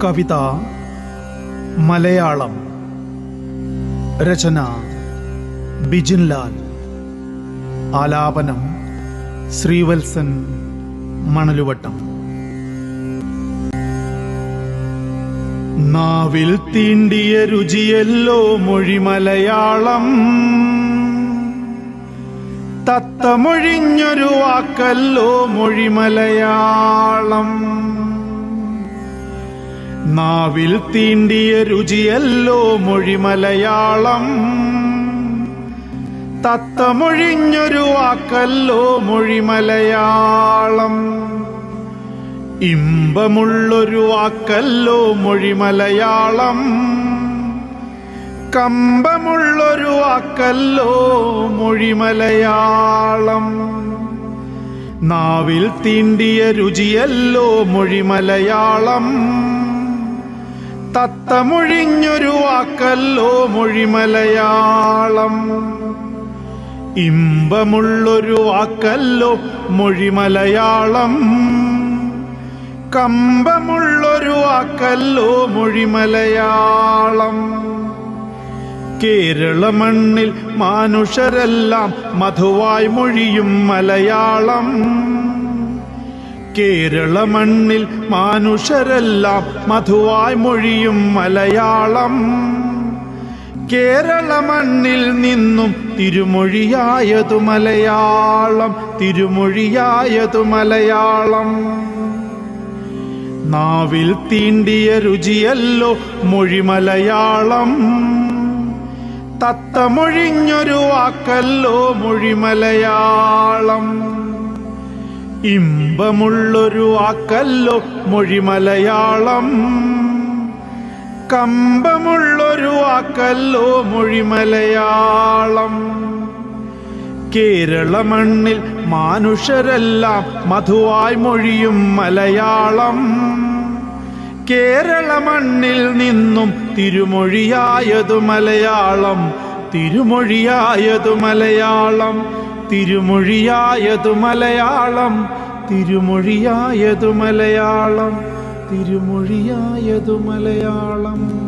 കവിത മലയാളം രചന ബിജിൻലാൽ ആലാപനം ശ്രീവത്സൻ മണലുവട്ടം നാവിൽ തീണ്ടിയ രുചിയല്ലോ മൊഴി മലയാളം തത്തമൊഴിഞ്ഞൊരു വാക്കല്ലോ മൊഴി മലയാളം നാവിൽ തീണ്ടിയ രുചിയല്ലോ മൊഴി മലയാളം തത്തമൊഴിഞ്ഞൊരു വാക്കല്ലോ മൊഴി മലയാളം ഇമ്പമുള്ളൊരു വാക്കല്ലോ മൊഴി മലയാളം കമ്പമുള്ളൊരു വാക്കല്ലോ മൊഴി മലയാളം നാവിൽ തീണ്ടിയ രുചിയല്ലോ മൊഴി മലയാളം തത്തമൊഴിഞ്ഞൊരു വാക്കല്ലോ മൊഴി മലയാളം ഇമ്പമുള്ളൊരു വാക്കല്ലോ മൊഴി മലയാളം കമ്പമുള്ളൊരു വാക്കല്ലോ മൊഴി മലയാളം കേരള മണ്ണിൽ മനുഷ്യരെല്ലാം മധുവായി മൊഴിയും മലയാളം. കേരള മണ്ണിൽ മനുഷ്യരെല്ലാം മധുവായ് മൊഴിയും മലയാളം. കേരള മണ്ണിൽ നിന്നും തിരുമൊഴിയായതു മലയാളം തിരുമൊഴിയായതു മലയാളം. നാവിൽ തീണ്ടിയ രുചിയല്ലോ മൊഴി മലയാളം തത്തമൊഴിഞ്ഞൊരു വാക്കല്ലോ മൊഴി മലയാളം ഇമ്പമുള്ളൊരു ആക്കല്ലോ മൊഴിമലയാളം. കമ്പമുള്ളൊരു ആക്കല്ലോ മൊഴിമലയാളം. കേരള മണ്ണിൽ മാനുഷരെല്ലാം മധുവായി മൊഴിയും മലയാളം. കേരള മണ്ണിൽ നിന്നും തിരുമൊഴിയായതു മലയാളം തിരുമൊഴിയായതു മലയാളം. തിരുമൊഴിയായതു മലയാളം തിരുമൊഴിയായതു മലയാളം തിരുമൊഴിയായതു മലയാളം.